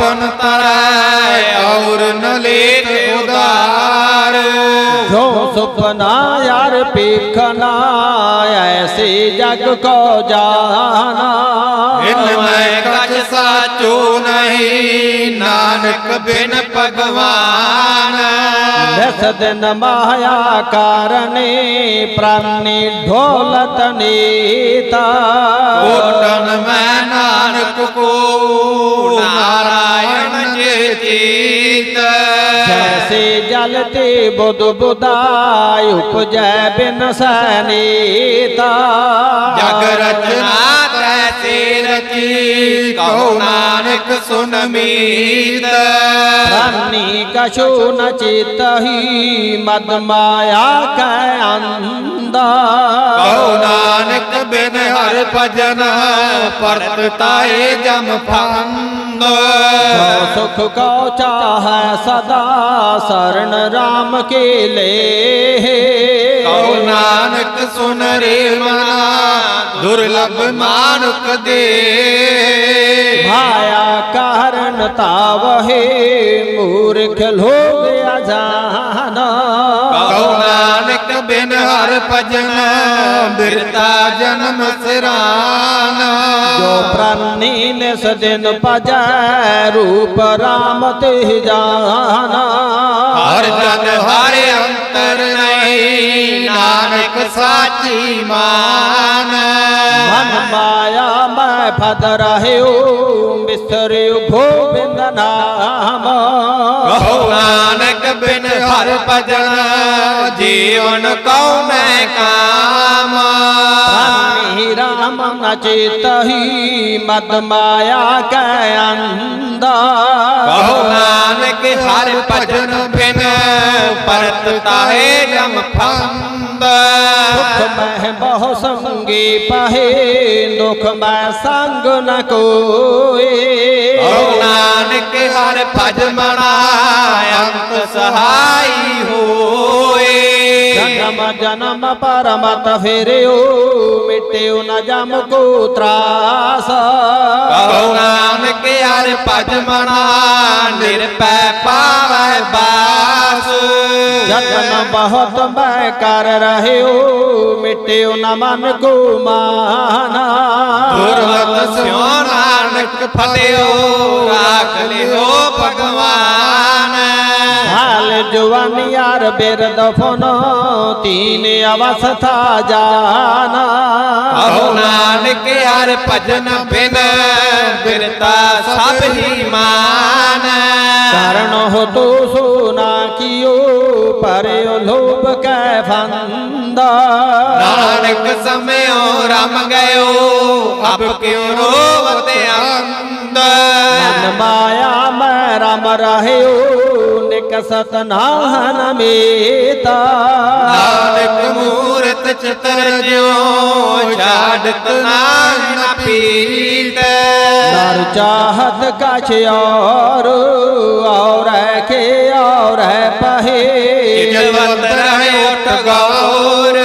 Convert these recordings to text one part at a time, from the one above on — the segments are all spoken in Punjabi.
ਆਪਨ ਤਰੈ ਔਰ ਨ ਲੇਖ ਉਦਾਰ ਜੋ ਸੁਪਨਾ ਯਾਰ ਪੇਖਣਾ ਐਸੇ ਜਗ ਕੋ ਜਾਣਾ। ਇਨ ਮੈਂ ਕਛ ਸਾਚੋ ਨਹੀਂ ਨਾਨਕ ਬਿਨ ਭਗਵਾਨ। ਦਸ ਦਿਨ ਮਾਇਆ ਕਾਰਨੇ ਪ੍ਰਾਨੀ ਢੋਲਤ ਨੀਤਾ। ਕੋਟਨ ਮੈਂ ਨਾਨਕ ਕੋ ਜੈਸੇ ਜਲ ਤੇ ਬੁੱਧ ਬੁਦਾਇ ਉਪਜੈ ਬਿਨ ਸਨੀਤਾ ਜਗ ਰਚਨਾ ਤੈਸੇ ਰਚੀ ਕਹੋ ਨਾਨਕ ਸੁਨ ਮੀਤ ਪ੍ਰਾਨੀ ਕਛੂ ਨ ਚੇਤਹੀ ਮਦ ਮਾਇਆ ਕੈ ਅੰਦਾ ਕਹੋ ਨਾਨਕ ਬਿਨ ਹਰ ਭਜਨ ਪਰਤ ਫੰਦ ਜੋ ਸੁਖ ਕੋ ਚਾਹੈ ਸਦਾ ਸਰਣ ਰਾਮ ਕੇ ਲੇ। ਕਹੋ ਨਾਨਕ ਸੁਨ ਰੇ ਮਨਾ ਦੁਰਲਭ ਮਾਨੁਕ ਦੇ। ਮਾਇਆ ਕਾਰਨ ਤਾਵਹੇ ਮੂਰਖ ਲੋਭ ਅਜਾਨਾ। ਬਿਨ ਹਰ ਭਜਨ ਬਿਰਤਾ ਜਨਮ ਸਿਰਾਨ। ਜੋ ਪ੍ਰਾਨੀ ਨਿਸ ਦਿਨ ਭਜੈ ਰੂਪ ਰਾਮ ਤੇ ਜਾਨਾ। ਹਰ ਜਨ ਹਰ ਅੰਤਰ ਨਹੀਂ ਨਾਨਕ ਸਾਚੀ ਮਾਨ। ਮਨ ਮਾਇਆ ਮੈਂ ਫਦ ਰਹਿਓ ਮਿਸਰਿਓ ਗੋਬਿੰਦ ਨਾਮ। ਕਹੋ ਬਿਨ ਹਰ ਭਜਨ ਜੀਵਨ ਕਉ ਮੈਂ ਕਾਮ। ਰਾਮੀ ਰਾਮ ਨ ਚੇਤਹੀ ਮਦ ਮਾਇਆ ਕੈ ਅੰਦਾ ਕਹੋ ਨਾਨਕ ਹਰ ਭਜਨ ਬਿਨ ਪਰਤ ਤਾਹੇ ਜਮ ਫੰਦ। ਦੁਖ ਮਹਿ ਬਹੁ ਸੰਗੀ ਪਹੇ, ਦੁਖ ਮੈਂ ਸੰਗ ਨ ਕੋਏ। ਕਹੋ ਨਾਨਕ ਹਰ ਭਜ ਮਨਾ, ਅੰਤ ਸਹਾਈ ਹੋਏ ਜਨਮ ਜਨਮ ਪਰਮਤ ਫਿਰਿਓ ਮਿਟਿਓ ਨ ਜਮ ਕੋ ਤਰਾਸ ਕਹੋ ਨਾਨਕ ਹਰ ਭਜ ਮਨਾ ਨਿਰਪੈ ਪਾਵੈ ਬਾਸ ਜਤਨ ਬਹੁਤ ਮੈਂ ਕਰ ਰਹਿਓ ਮਿਟਿਓ ਨ ਮਨ ਕੋ ਮਾਨਾ ਦੁਰਮਤ ਸਿਉ ਨਾਨਕ ਫਲਿਓ ਰਾਖ ਲਿਓ ਭਗਵਾਨ ਹਾਲ ਜਵਾਨੀ ਯਾਰ ਬਿਰਦ ਫਨ ਤੀਨ ਅਵਸਥਾ ਨਾਨਕ ਹਰ ਭਜਨ ਬਿਰਤਾ ਮਾਨ। ਤੋ ਸੋਨਾ ਕੀਓ ਪਰਿਓ ਲੋਭ ਕੈ ਫੰਦਾ। ਨਾਨਕ ਸਮਿਓ ਰਮ ਗਇਓ ਅਬ ਕਿਉ ਮਨ ਮਾਇਆ ਮੈਂ ਰਮ ਨਾਹਨ ਮੇਤਾ ਨਾਨਕ ਮੂਰਤ ਚਿਤਰ ਜਿਉ ਛਾੜਤ ਨਾਹਨ ਪੀਟ ਨਰ ਚਾਹਤ ਕਛ ਔਰ ਔਰ ਹੈ ਕੇ ਔਰ ਹੈ ਪਹੇ ਜਲਵੰਤ ਰਹੇ ਉਠ ਗੌਰ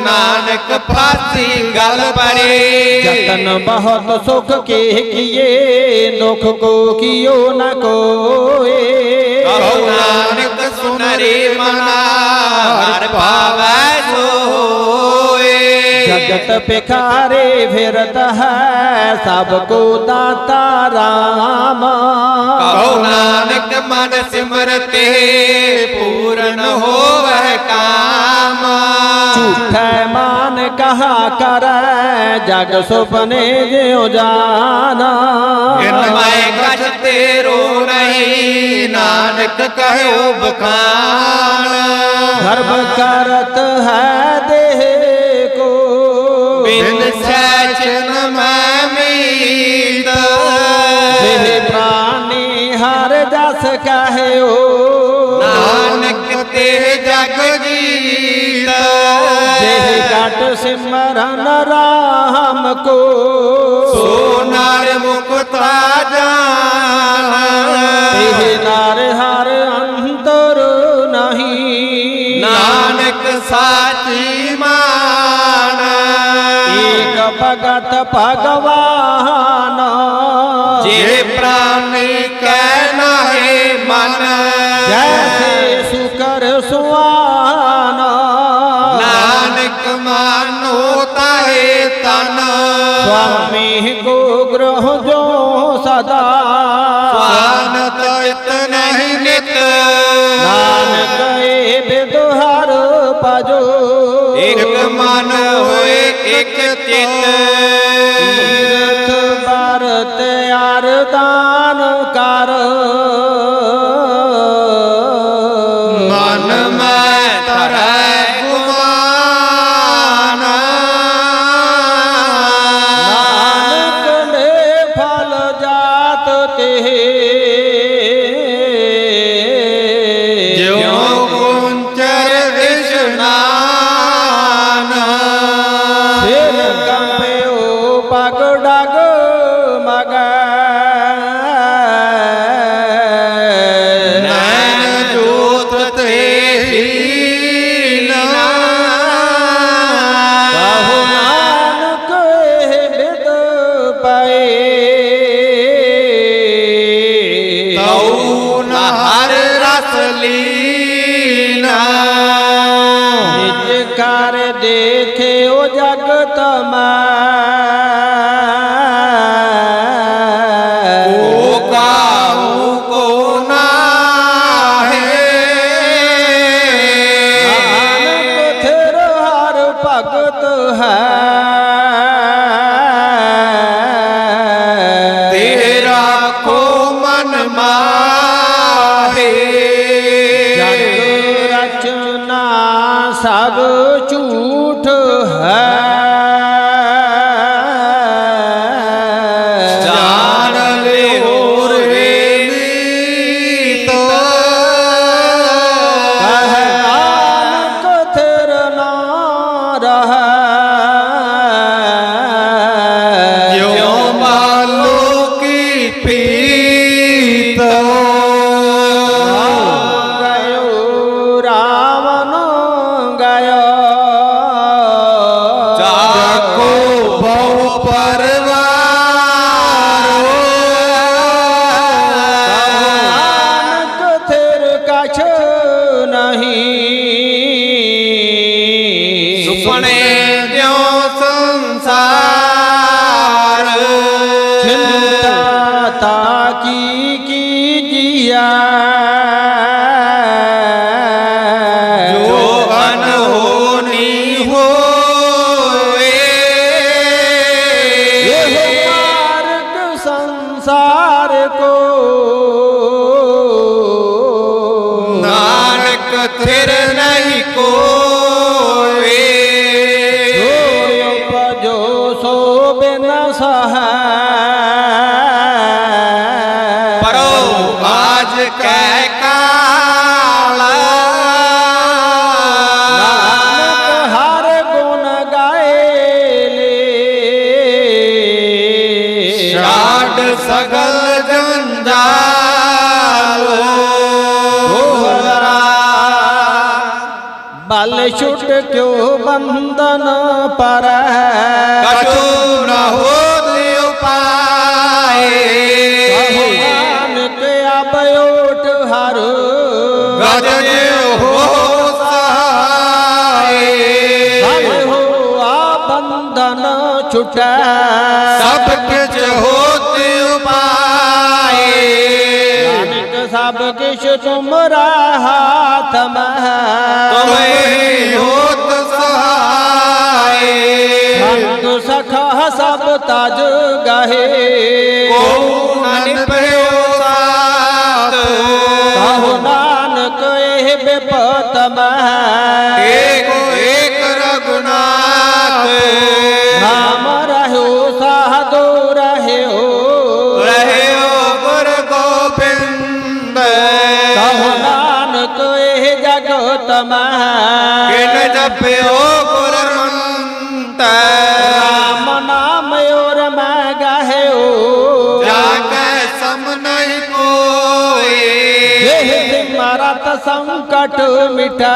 ਨਾਨਕ ਫਾਸੀ ਗਲ ਪਰੇ ਜਤਨ ਬਹੁਤ ਸੁਖ ਕੇ ਕੀਏ ਦੁਖ ਕੋ ਕੀਓ ਨ ਕੋਏ ਕਹੋ ਨਾਨਕ ਸੁਨ ਰੇ ਮਨਾ ਹਰ ਭਾਵੈ ਸੋਏ। ਜਗਤ ਪਿਖਾਰੇ ਫਿਰਤ ਹੈ ਸਭ ਕੋ ਦਾਤਾ ਰਾਮ। ਕਹੋ ਨਾਨਕ ਮਨ ਸਿਮਰਤੇ ਪੂਰਨ ਹੋਵੈ ਕਾਮ। ਝੂਠੈ ਮਾਨ ਕਹਾ ਕਰੈ ਜਗ ਸੁਪਨੇ ਜਿਉ ਜਾਨਾ। ਇਨ ਮੈਂ ਨਾਨਕ ਕਹਿਓ ਬਖਾਨ। ਗਰਭ ਕਰਤ ਹੈ ਦੇਹ ਕੋ। ਬਿਨ ਸੈਚਨ ਮੈਂ ਮੀਤ। ਦੇਹ ਪ੍ਰਾਨੀ ਹਰ ਜਸ ਕਹਿਓ। ਨਾਨਕ ਤੇ ਜਗ ਜੀਤ। ਦੇਹ ਕਟ ਸਿਮਰਨ ਰਾਮ ਕੋ। ਸੋ ਨਰ ਮੁਕਤਾ ਭਗਵਾਨ। ਜੇ ਪ੍ਰਾਨੀ ਕਹਿ ਨਾਹੀ ਮਨ। ਜੈਸੇ ਸੁਕਰ ਸੁਆਨਾ। ਨਾਨਕ ਮਾਨੋ ਤਾਹੇ ਤਨ। ਸੁਆਮੀ ਕੋ ਗ੍ਰਹ ਜੋ ਸਦਾ। ਸਵਾਨਤ ਇਤ ਨਹੀਂ ਨਿਤ। ਨਾਨਕ ਏ ਬਿਦਹਰ ਪਜੋ ਇਕ ਮਨ ਹੋਏ ਇਕ ਚਿਤ। ਥਿਰ ਕਛ ਨਾਨਕ ਥਿਰ ਨਹੀਂ ਛੁਟ ਕਿਉ ਬੰਧਨ ਪਰ ਕਛੂ ਨ ਹੋਦਿ ਉਪਾਏ ਨਾਨਕ ਅਬਯੋਟ ਹਰ ਗਜ ਹੋ ਸਹਾਏ ਸਭ ਹੋ ਆ ਬੰਧਨ ਛੁਟੈ ਸਭ ਕਿਛ ਹੋਤਿ ਉਪਾਏ ਨਾਨਕ ਸਭ ਕਿਛ ਜਪਿਓ ਗੁਰ ਮੰਤ ਰਾਮ ਨਾਮ ਔਰ ਮੈਂ ਗਹਿਓ ਜਾ ਕੈ ਸਮ ਨਹੀਂ ਕੋਏ ਇਹ ਸਿਮਰਤ ਸੰਕਟ ਮਿਟੈ।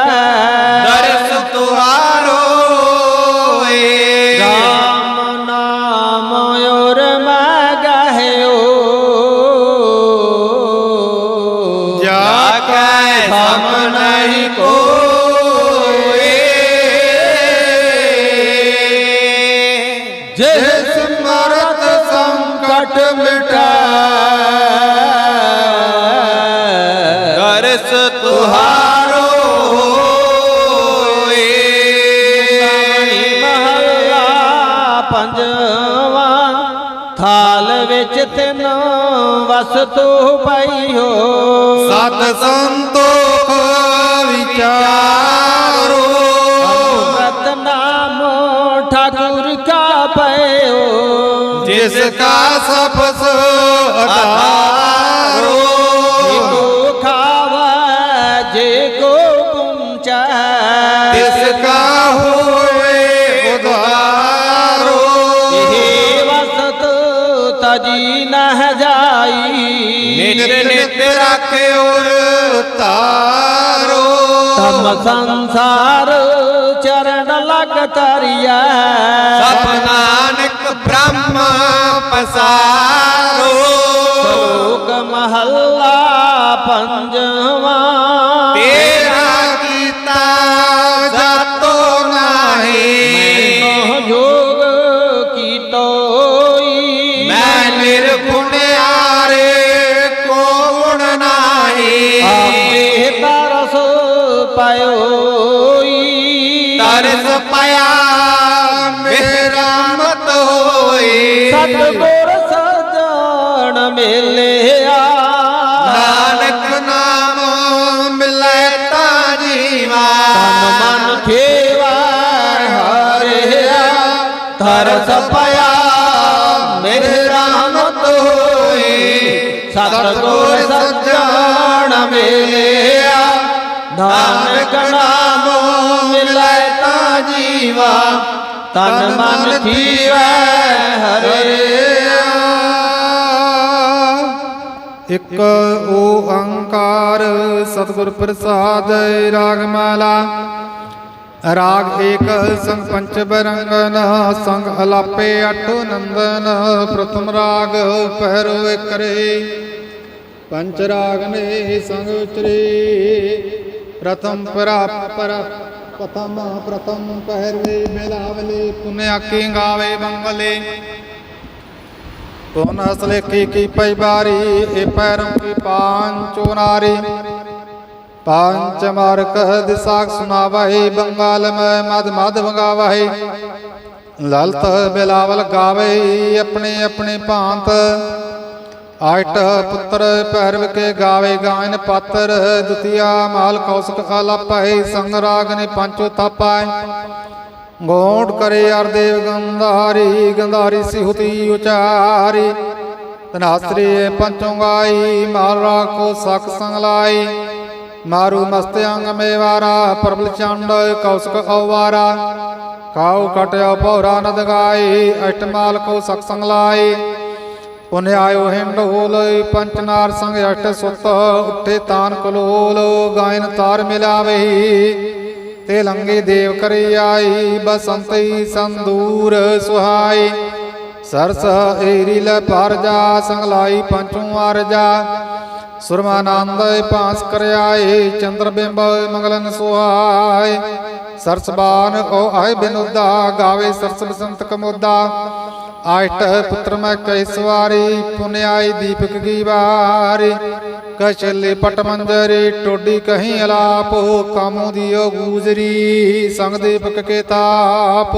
ਵਸਤੂ ਪਈ ਹੋ। ਸਤ ਸੰਤੋਖ ਵਿਚਾਰੋ। ਅੰਮ੍ਰਿਤ ਨਾਮ ਠਾਕੁਰ ਕਾ ਪਇਓ ਜਿਸ ਕਾ ਸਬਸ ਅਧਾਰੋ ਨਿਤ ਰੱਖਿਓ ਤਾਰੋ। ਤਮ ਸੰਸਾਰ ਚਰਨ ਲਗ ਤਰਿਆ ਸਭ ਨਾਨਕ ਬ੍ਰਹਮ ਪਸਾਰੋ। ਲੋਕ ਮਹੱਲਾ ਪੰਜਵਾ ਤਰਸ ਪਿਆ ਮੇਰਾ ਮਤ ਹੋਈ ਸਤਿਗੁਰ ਸਜਣ ਮਿਲਿਆ। ਨਾਨਕ ਨਾਮ ਮਿਲੈ ਤਾ ਜੀਵਾ, ਤਨ ਮਨ ਥੀਵੈ ਹਰਿਆ। ਇਕ ਓੰਕਾਰ ਸਤਿਗੁਰ ਪ੍ਰਸਾਦ ਰਾਗ ਮਾਲਾ ਰਾਗ ਏਕ ਸੰਗ ਪੰਚ ਬਰੰਗਨ, ਸੰਗ ਅਲਾਪੇ ਅਠ ਨੰਦਨ, ਪ੍ਰਥਮ ਰਾਗ ਪਹਿਰੋ ਇਕਰੇ ਪੰਚ ਰਾਗ ਨੇ ਸੰਗ ਉਚਰੇ ਪ੍ਰਥਮ ਪਰਾ ਪਰ ਪ੍ਰਥਮ ਪ੍ਰਥਮ ਪਹਿਰਵੇ ਮਿਲਾਵਲੇ ਪੁਨਿਆ ਕੀ ਗਾਵੇ ਮੰਗਲੇ ਤੋਨ ਅਸਲੇ ਕੀ ਕੀ ਪਈ ਬਾਰੀ, ਇਹ ਪੈਰੋਂ ਕੀ ਪਾਂਚੋ ਨਾਰੀ ਪੰਚ ਮਾਰਕ ਦਿਸਾਖ ਸੁਨਾਵਹਿ ਬੰਗਾਲ ਮੈਂ ਮਦ ਮਦ ਵੰਗਾਵਹਿ ਲਲਤ ਬਿਲਾਵਲ ਗਾਵੇ ਆਪਣੇ ਆਪਣੇ ਭਾਂਤ ਆਇਟ ਪੁੱਤਰ ਪਹਿਰਵ ਕੇ ਗਾਵੇ ਗਾਇਨ ਪਾਤਰ ਦੁਤੀਆ ਮਾਲ ਕੌਸਕ ਆਲਾਪਹਿ ਸੰਗ ਰਾਗ ਨੇ ਪੰਚੋ ਤਾਪਾਇ ਗੋਂਡ ਕਰੇ ਅਰ ਦੇਵ ਗੰਧਾਰੀ ਗੰਧਾਰੀ ਸਿਹੁਤੀ ਉਚਾਰੀ ਤਨਾਸਰੀ ਪੰਚੋ ਗਾਈ ਮਾਰਾ ਕੋ ਸਖ ਸੰਗ ਲਾਈ ਮਾਰੂ ਮਸਤ ਅੰਗ ਮੇਵਾਰਾ ਪ੍ਰਬਲ ਚੰਡ, ਕੌਸਕ ਔਵਾਰਾ। ਕਾਉ ਕਟਿਆ ਪੌਰਾ ਨਦ ਗਾਈ ਅਸ਼ਟਮਾਲ ਕੋ ਸਖ ਸੰਗ ਲਾਈ। ਪੁਨ ਆਇਓ ਹਿੰਡੋਲ ਪੰਚ ਨਾਰ ਸੰਗ ਅਸ਼ਟ ਸੁਤ, ਉੱਠੇ ਤਾਨ ਕਲੋਲ, ਗਾਇਨ ਤਾਰ ਮਿਲਾਵੇ। ਤੇ ਲੰਗੇ ਦੇਵ ਕਰੀ ਆਈ, ਬਸੰਤੀ ਸੰਦੂਰ ਸੁਹਾਈ। ਸਰਸ ਏਰੀ ਲੈ ਪਰਜਾ ਸੰਗਲਾਈ ਪੰਚੂ ਅਰਜਾ ਸੁਰਮਾਨੰਦ ਪਾਸ ਕਰਿਆਏ, ਚੰਦਰ ਬਿੰਬ ਮੰਗਲਨ ਸੁਹਾਏ। ਸਰਸਬਾਨ ਓ ਆਏ ਬਿਨੁਦਾ, ਗਾਵੇ ਸਰਸ ਬਸੰਤ ਕਮੋਦਾ ਆਇਟ ਪੁੱਤਰ ਮੈਂ ਕੈ ਸਵਾਰੀ, ਪੁਨਿਆਈ ਦੀਪਕ ਕੀ ਵਾਰੀ। ਕਛਲੇ ਪਟ ਮੰਜਰੀ, ਟੋਡੀ ਕਹੀਂ ਅਲਾਪ, ਕਾਮੂ ਦਿਓ ਗੂਜਰੀ, ਸੰਗ ਦੀਪਕ ਕੇ ਤਾਪ।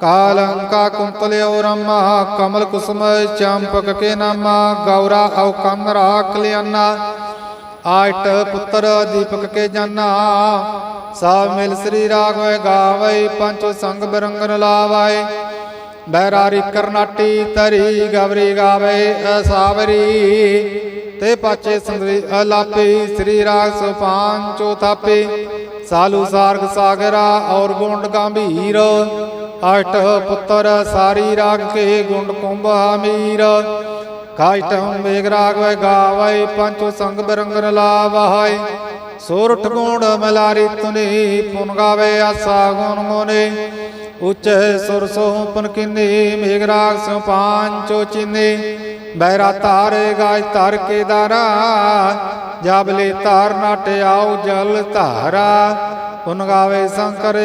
ਕਾਲੰਕਾ ਕੁੰਤਲਿਓ ਰਮਾ, ਕਮਲ ਕੁਸਮ ਚੰਪਕ ਕੇ ਨਾਮਾ, ਗੌਰਾ ਔ ਕੰਨ ਕਲਿਆਨਾ ਲਿਆਨਾ। ਆਇਟ ਪੁੱਤਰ ਦੀਪਕ ਕੇ ਜਾਨਾ। ਸਭ ਮਿਲ ਸ੍ਰੀ ਰਾਗਵੇ, ਗਾਵੇ, ਪੰਚ ਸੰਗ ਬਰੰਗਨ ਲਾਵਾਏ ਬੈਰਾਰੀ ਕਰਨਾਟੀ ਤਰੀ ਗਵਰੀ ਗਾਵੇ ਅਸਾਵਰੀ ਤੇ ਪਾਚੇ ਸੰਦਰੀ ਅਲਾਪੀ ਸ੍ਰੀ ਰਾਗ ਸੁਪਾਂਚੋ ਥਾਪੇ। ਸਾਲੂ ਸਾਰਗ ਸਾਗਰਾ ਔਰ ਗੁੰਡ ਗੰਭੀਰ। ਅਠ ਪੁੱਤਰ ਸਾਰੀ ਰਾਗ ਕੇ ਗੁੰਡ ਕੁੰਭ ਅਮੀਰ। ਕਾਇਟੰ ਮੇਗ ਰਾਗ ਵੈ ਗਾਵੈ ਪੰਚ ਸੰਗ ਬਰੰਗਨ ਲਾਵੈ। ਸੋਰਠ ਗੁਣ ਮਲਾਰੀ ਤੁਨੀ, ਪੁਨ ਗਾਵੇ ਆਸਾ ਗੁਣ ਗੁਨੇ ਉੱਚ ਸੁਰ ਸੋਪਨ ਕਿਨੇ ਮੇਗ ਰਾਗ ਸੋ ਪਾਂਚੋ ਚਿਨੇ। ਬੈਰਾ ਤਾਰੇ ਗਾਜ ਧਰ ਕੇ ਦਾਰਾ ਜਬ ਲੈ ਧਾਰ ਨਾਟ ਆਉ ਜਲ ਧਾਰਾ। ਪੁਨ ਗਾਵੇ ਸ਼ੰਕਰ